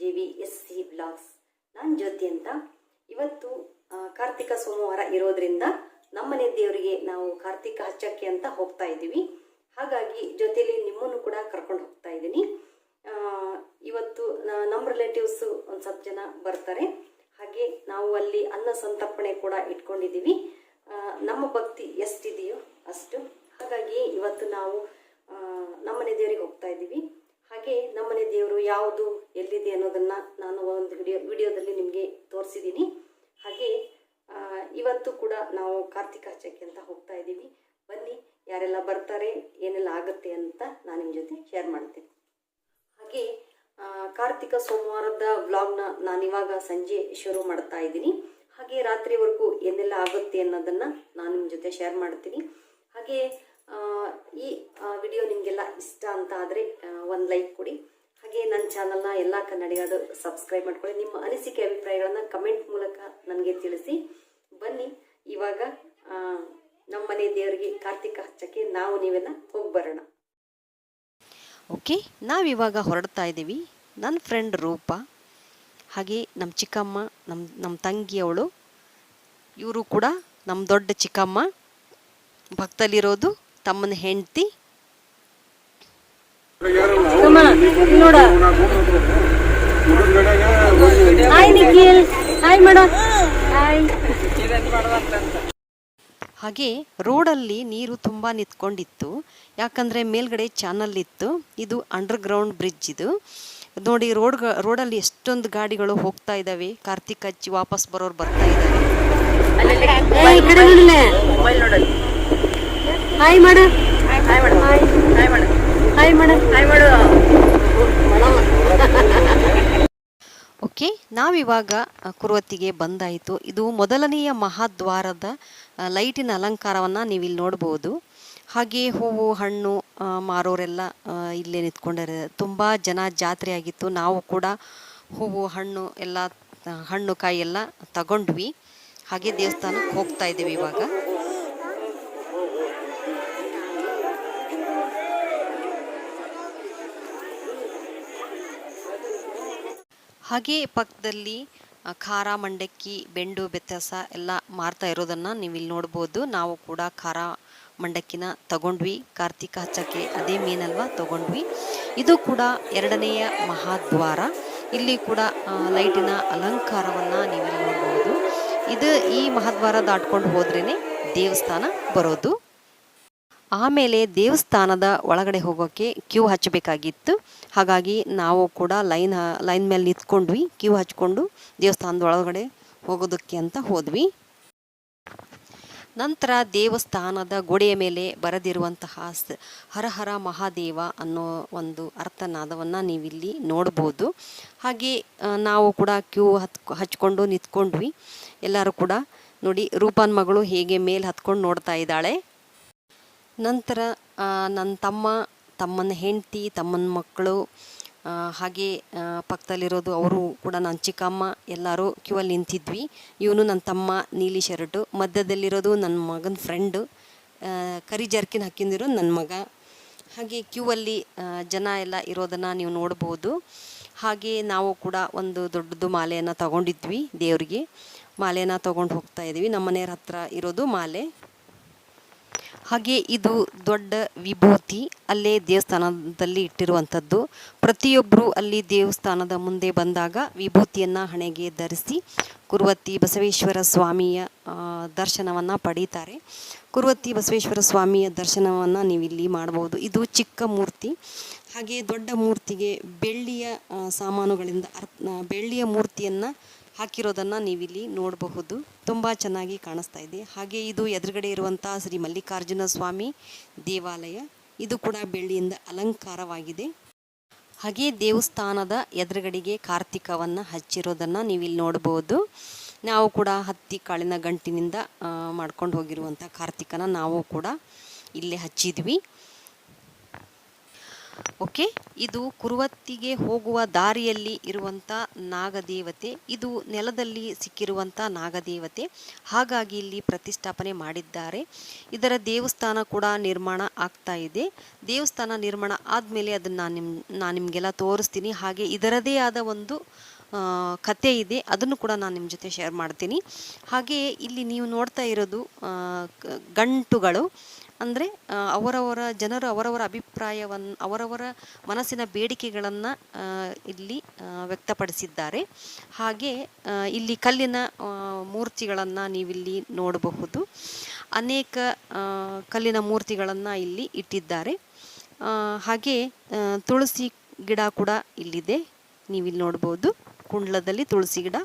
J V S C blogs ನಾನು ಜ್ಯೋತಿ ಅಂತ. ಇವತ್ತು ಕಾರ್ತಿಕ ಸೋಮವಾರ ಇರೋದ್ರಿಂದ ನಮ್ಮನೆ ದೇವರಿಗೆ ನಾವು ಕಾರ್ತಿಕ ಹಚ್ಚಕ್ಕೆ ಅಂತ ಹೋಗ್ತಾ ಇದ್ದೀವಿ. ಹಾಗಾಗಿ ಜೊತೆಯಲ್ಲಿ ನಿಮ್ಮನ್ನು ಕೂಡ ಕರ್ಕೊಂಡು ಹೋಗ್ತಾ ಇದ್ದೀನಿ. ಇವತ್ತು ನಮ್ಮ ರಿಲೇಟಿವ್ಸ್ ಒಂದು ಸ್ವಲ್ಪ ಜನ ಬರ್ತಾರೆ. ಹಾಗೆ ನಾವು ಅಲ್ಲಿ ಅನ್ನ ಸಂತರ್ಪಣೆ ಕೂಡ ಇಟ್ಕೊಂಡಿದ್ದೀವಿ. ನಮ್ಮ ಭಕ್ತಿ ಎಷ್ಟಿದೆಯೋ ಅಷ್ಟು. ಹಾಗಾಗಿ ಇವತ್ತು ನಾವು ನಮ್ಮನೆ ದೇವರಿಗೆ ಹೋಗ್ತಾ ಇದ್ದೀವಿ. ಹಾಗೆ ನಮ್ಮನೆ ದೇವರು ಯಾವುದು ಎಲ್ಲಿದೆ ಅನ್ನೋದನ್ನ ನಾನು ಒಂದು ವಿಡಿಯೋ ವಿಡಿಯೋದಲ್ಲಿ ನಿಮಗೆ ತೋರಿಸಿದ್ದೀನಿ ಹಾಗೆ ಇವತ್ತು ಕೂಡ ನಾವು ಕಾರ್ತಿಕ ಹಚ್ಚಕ್ಕೆ ಅಂತ ಹೋಗ್ತಾ ಇದ್ದೀವಿ. ಬನ್ನಿ, ಯಾರೆಲ್ಲ ಬರ್ತಾರೆ, ಏನೆಲ್ಲ ಆಗುತ್ತೆ ಅಂತ ನಾನು ನಿಮ್ಮ ಜೊತೆ ಶೇರ್ ಮಾಡ್ತೀನಿ. ಹಾಗೆ ಕಾರ್ತಿಕ ಸೋಮವಾರದ ವ್ಲಾಗ್ನ ಇವಾಗ ಸಂಜೆ ಶುರು ಮಾಡ್ತಾ ಇದ್ದೀನಿ. ಹಾಗೆ ರಾತ್ರಿವರೆಗೂ ಏನೆಲ್ಲ ಆಗುತ್ತೆ ಅನ್ನೋದನ್ನು ನಾನು ನಿಮ್ಮ ಜೊತೆ ಶೇರ್ ಮಾಡ್ತೀನಿ. ಹಾಗೆ ಈ ವಿಡಿಯೋ ನಿಮಗೆಲ್ಲ ಇಷ್ಟ ಅಂತ ಆದರೆ ಒಂದು ಲೈಕ್ ಕೊಡಿ. ಹಾಗೆ ನನ್ನ ಚಾನಲ್ನ ಎಲ್ಲ ಕನ್ನಡಿಗರು ಸಬ್ಸ್ಕ್ರೈಬ್ ಮಾಡ್ಕೊಳ್ಳಿ. ನಿಮ್ಮ ಅನಿಸಿಕೆ ಅಭಿಪ್ರಾಯಗಳನ್ನು ಕಮೆಂಟ್ ಮೂಲಕ ನನಗೆ ತಿಳಿಸಿ. ಬನ್ನಿ, ಇವಾಗ ನಮ್ಮನೆ ನಮ್ಮ ಮನೆ ದೇವರಿಗೆ ಕಾರ್ತಿಕ ಹಚ್ಚಕ್ಕೆ ನಾವು ನೀವೆಲ್ಲ ಹೋಗಿ ಬರೋಣ. ಓಕೆ, ನಾವಿವಾಗ ಹೊರಡ್ತಾ ಇದ್ದೀವಿ. ನನ್ನ ಫ್ರೆಂಡ್ ರೂಪ, ಹಾಗೆ ನಮ್ಮ ಚಿಕ್ಕಮ್ಮ ನಮ್ಮ ನಮ್ಮ ತಂಗಿಯವಳು ಇವರು ಕೂಡ ನಮ್ಮ ದೊಡ್ಡ ಚಿಕ್ಕಮ್ಮ. ಭಕ್ತಲ್ಲಿರೋದು ತಮ್ಮನ ಹೆಂಡತಿ. ಹಾಗೆ ರೋಡಲ್ಲಿ ನೀರು ತುಂಬ ನಿಂತ್ಕೊಂಡಿತ್ತು. ಯಾಕಂದ್ರೆ ಮೇಲ್ಗಡೆ ಚಾನಲ್ ಇತ್ತು. ಇದು ಅಂಡರ್ಗ್ರೌಂಡ್ ಬ್ರಿಡ್ಜ್ ಇದು. ನೋಡಿ ರೋಡ್ ರೋಡಲ್ಲಿ ಎಷ್ಟೊಂದು ಗಾಡಿಗಳು ಹೋಗ್ತಾ ಇದ್ದಾವೆ ಕಾರ್ತಿಕ್ ಹಚ್ಚಿ ವಾಪಸ್ ಬರೋರು ಬರ್ತಾ ಇದ್ದಾರೆ ಹಾಯ್ ಹಾಯ್ ಮಾಡ ಹಾಯ್ ಮಾಡ ಹಾಯ್ ಮಾಡು ಓಕೆ ನಾವಿವಾಗ ಕುರುವತ್ತಿಗೆ ಬಂದಾಯಿತು. ಇದು ಮೊದಲನೆಯ ಮಹಾದ್ವಾರದ ಲೈಟಿನ ಅಲಂಕಾರವನ್ನು ನೀವಿಲ್ಲಿ ನೋಡ್ಬೋದು. ಹಾಗೆ ಹೂವು ಹಣ್ಣು ಮಾರೋರೆಲ್ಲ ಇಲ್ಲೇ ನಿಂತ್ಕೊಂಡಿದ್ದಾರೆ ತುಂಬ ಜನ ಜಾತ್ರೆ ಆಗಿತ್ತು ನಾವು ಕೂಡ ಹೂವು ಹಣ್ಣು ಎಲ್ಲ ಹಣ್ಣು ಕಾಯಿ ಎಲ್ಲ ತಗೊಂಡ್ವಿ. ಹಾಗೆ ದೇವಸ್ಥಾನಕ್ಕೆ ಹೋಗ್ತಾ ಇದ್ದೀವಿ ಇವಾಗ. ಹಾಗೆ ಪಕ್ಕದಲ್ಲಿ ಖಾರ, ಮಂಡಕ್ಕಿ, ಬೆಂಡು, ಬೆತ್ತಸ ಎಲ್ಲ ಮಾರ್ತಾ ಇರೋದನ್ನು ನೀವು ಇಲ್ಲಿ ನೋಡ್ಬೋದು. ನಾವು ಕೂಡ ಖಾರ, ಮಂಡಕ್ಕಿನ ತಗೊಂಡ್ವಿ. ಕಾರ್ತಿಕ ಹಚ್ಚಕ್ಕೆ ಅದೇ ಮೀನಲ್ವಾ ತಗೊಂಡ್ವಿ. ಇದು ಕೂಡ ಎರಡನೆಯ ಮಹಾದ್ವಾರ. ಇಲ್ಲಿ ಕೂಡ ಲೈಟಿನ ಅಲಂಕಾರವನ್ನು ನೀವು ಇಲ್ಲಿ ನೋಡ್ಬೋದು. ಇದು ಈ ಮಹಾದ್ವಾರ ದಾಟ್ಕೊಂಡು ಹೋದ್ರೇ ದೇವಸ್ಥಾನ ಬರೋದು. ಆಮೇಲೆ ದೇವಸ್ಥಾನದ ಒಳಗಡೆ ಹೋಗೋಕ್ಕೆ ಕ್ಯೂ ಹಚ್ಚಬೇಕಾಗಿತ್ತು. ಹಾಗಾಗಿ ನಾವು ಕೂಡ ಲೈನ್ ಲೈನ್ ಮೇಲೆ ನಿಂತ್ಕೊಂಡ್ವಿ. ಕ್ಯೂ ಹಚ್ಕೊಂಡು ದೇವಸ್ಥಾನದ ಒಳಗಡೆ ಹೋಗೋದಕ್ಕೆ ಅಂತ ಹೋದ್ವಿ. ನಂತರ ದೇವಸ್ಥಾನದ ಗೋಡೆಯ ಮೇಲೆ ಬರೆದಿರುವಂತಹ ಹರ ಮಹಾದೇವ ಅನ್ನೋ ಒಂದು ಅರ್ಥನಾದವನ್ನು ನೀವಿಲ್ಲಿ ನೋಡ್ಬೋದು. ಹಾಗೆ ನಾವು ಕೂಡ ಕ್ಯೂ ಹತ್, ಹಚ್ಕೊಂಡು ನಿಂತ್ಕೊಂಡ್ವಿ. ಎಲ್ಲರೂ ಕೂಡ ನೋಡಿ, ರೂಪನ್ ಮಗಳು ಹೇಗೆ ಮೇಲೆ ಹತ್ಕೊಂಡು ನೋಡ್ತಾ ಇದ್ದಾಳೆ. ನಂತರ ನನ್ನ ತಮ್ಮ, ತಮ್ಮನ ಹೆಂಡತಿ, ತಮ್ಮನ ಮಕ್ಕಳು ಹಾಗೆ ಪಕ್ಕದಲ್ಲಿರೋದು ಅವರು ಕೂಡ ನನ್ನ ಚಿಕ್ಕಮ್ಮ, ಎಲ್ಲರೂ ಕ್ಯೂ ಅಲ್ಲಿ ನಿಂತಿದ್ವಿ. ಇವನು ನನ್ನ ತಮ್ಮ, ನೀಲಿ ಶರ್ಟು. ಮಧ್ಯದಲ್ಲಿರೋದು ನನ್ನ ಮಗನ ಫ್ರೆಂಡು. ಕರಿ ಜರ್ಕಿನ್ ಹಾಕಿಂದಿರೋ ನನ್ನ ಮಗ. ಹಾಗೆ ಕ್ಯೂ ಅಲ್ಲಿ ಜನ ಎಲ್ಲ ಇರೋದನ್ನು ನೀವು ನೋಡ್ಬೋದು. ಹಾಗೆ ನಾವು ಕೂಡ ಒಂದು ದೊಡ್ಡದು ಮಾಲೆಯನ್ನು ತಗೊಂಡಿದ್ವಿ ದೇವರಿಗೆ. ಮಾಲೆಯನ್ನು ತೊಗೊಂಡು ಹೋಗ್ತಾ ಇದ್ದೀವಿ ನಮ್ಮ ಮನೆಯವ್ರ ಹತ್ರ ಇರೋದು ಮಾಲೆ. ಹಾಗೆ ಇದು ದೊಡ್ಡ ವಿಭೂತಿ ಅಲ್ಲೇ ದೇವಸ್ಥಾನದಲ್ಲಿ ಇಟ್ಟಿರುವಂಥದ್ದು. ಪ್ರತಿಯೊಬ್ಬರು ಅಲ್ಲಿ ದೇವಸ್ಥಾನದ ಮುಂದೆ ಬಂದಾಗ ವಿಭೂತಿಯನ್ನು ಹಣೆಗೆ ಧರಿಸಿ ಕುರುವತ್ತಿ ಬಸವೇಶ್ವರ ಸ್ವಾಮಿಯ ದರ್ಶನವನ್ನು ಪಡೀತಾರೆ. ಕುರುವತ್ತಿ ಬಸವೇಶ್ವರ ಸ್ವಾಮಿಯ ದರ್ಶನವನ್ನು ನೀವಿಲ್ಲಿ ಮಾಡ್ಬೋದು ಇದು ಚಿಕ್ಕ ಮೂರ್ತಿ. ಹಾಗೆ ದೊಡ್ಡ ಮೂರ್ತಿಗೆ ಬೆಳ್ಳಿಯ ಸಾಮಾನುಗಳಿಂದ ಬೆಳ್ಳಿಯ ಮೂರ್ತಿಯನ್ನು ಹಾಕಿರೋದನ್ನು ನೀವಿಲ್ಲಿ ನೋಡಬಹುದು. ತುಂಬ ಚೆನ್ನಾಗಿ ಕಾಣಿಸ್ತಾ ಇದೆ. ಹಾಗೆ ಇದು ಎದುರುಗಡೆ ಇರುವಂಥ ಶ್ರೀ ಮಲ್ಲಿಕಾರ್ಜುನ ಸ್ವಾಮಿ ದೇವಾಲಯ. ಇದು ಕೂಡ ಬೆಳ್ಳಿಯಿಂದ ಅಲಂಕಾರವಾಗಿದೆ. ಹಾಗೆ ದೇವಸ್ಥಾನದ ಎದುರುಗಡೆಗೆ ಕಾರ್ತಿಕವನ್ನು ಹಚ್ಚಿರೋದನ್ನು ನೀವಿಲ್ಲಿ ನೋಡ್ಬೋದು ನಾವು ಕೂಡ ಹತ್ತಿ ಕಾಳಿನ ಗಂಟಿನಿಂದ ಮಾಡ್ಕೊಂಡು ಹೋಗಿರುವಂಥ ಕಾರ್ತಿಕನ ನಾವು ಕೂಡ ಇಲ್ಲೇ ಹಚ್ಚಿದ್ವಿ. ಓಕೆ? ಇದು ಕುರುವತ್ತಿಗೆ ಹೋಗುವ ದಾರಿಯಲ್ಲಿ ಇರುವಂಥ ನಾಗದೇವತೆ, ಇದು ನೆಲದಲ್ಲಿ ಸಿಕ್ಕಿರುವಂಥ ನಾಗದೇವತೆ. ಹಾಗಾಗಿ ಇಲ್ಲಿ ಪ್ರತಿಷ್ಠಾಪನೆ ಮಾಡಿದ್ದಾರೆ. ಇದರ ದೇವಸ್ಥಾನ ಕೂಡ ನಿರ್ಮಾಣ ಆಗ್ತಾ ಇದೆ. ದೇವಸ್ಥಾನ ನಿರ್ಮಾಣ ಆದಮೇಲೆ ಅದನ್ನು ನಾನು ನಿಮ್ ನಾನು ನಿಮಗೆಲ್ಲ ತೋರಿಸ್ತೀನಿ. ಹಾಗೆ ಇದರದೇ ಆದ ಒಂದು ಕತೆ ಇದೆ. ಅದನ್ನು ಕೂಡ ನಾನು ನಿಮ್ಮ ಜೊತೆ ಶೇರ್ ಮಾಡ್ತೀನಿ. ಹಾಗೆಯೇ ಇಲ್ಲಿ ನೀವು ನೋಡ್ತಾ ಇರೋದು ಗಂಟುಗಳು. ಅಂದರೆ ಅವರವರ ಜನರು ಅವರವರ ಅಭಿಪ್ರಾಯವನ್ನು ಅವರವರ ಮನಸ್ಸಿನ ಬೇಡಿಕೆಗಳನ್ನು ಇಲ್ಲಿ ವ್ಯಕ್ತಪಡಿಸಿದ್ದಾರೆ. ಹಾಗೆ ಇಲ್ಲಿ ಕಲ್ಲಿನ ಮೂರ್ತಿಗಳನ್ನು ನೀವಿಲ್ಲಿ ನೋಡಬಹುದು. ಅನೇಕ ಕಲ್ಲಿನ ಮೂರ್ತಿಗಳನ್ನು ಇಲ್ಲಿ ಇಟ್ಟಿದ್ದಾರೆ. ಹಾಗೆ ತುಳಸಿ ಗಿಡ ಕೂಡ ಇಲ್ಲಿದೆ. ನೀವಿಲ್ಲಿ ನೋಡ್ಬೋದು. ಕುಂಡ್ಲದಲ್ಲಿ ತುಳಸಿ ಗಿಡ.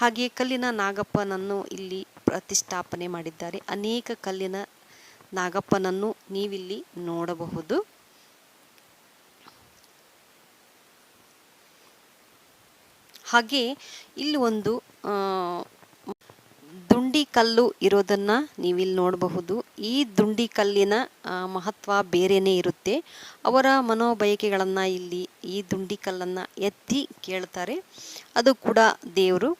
ಹಾಗೆ ಕಲ್ಲಿನ ನಾಗಪ್ಪನನ್ನು ಇಲ್ಲಿ ಪ್ರತಿಷ್ಠಾಪನೆ ಮಾಡಿದ್ದಾರೆ. ಅನೇಕ ಕಲ್ಲಿನ ನಾಗಪ್ಪನನ್ನು ನೀವಿಲ್ಲಿ ನೋಡಬಹುದು. ಹಾಗೆ ಇಲ್ಲಿ ಒಂದು ದುಂಡಿ ಕಲ್ಲು ಇರೋದನ್ನು ನೀವಿಲ್ಲಿ ನೋಡಬಹುದು. ಈ ದುಂಡಿ ಕಲ್ಲಿನ ಮಹತ್ವ ಬೇರೆಯೇ ಇರುತ್ತೆ. ಅವರ ಮನೋಬಯಕೆಗಳನ್ನು ಇಲ್ಲಿ ಈ ದುಂಡಿ ಕಲ್ಲನ್ನು ಎತ್ತಿ ಕೇಳ್ತಾರೆ. ಅದು ಕೂಡ ದೇವರು.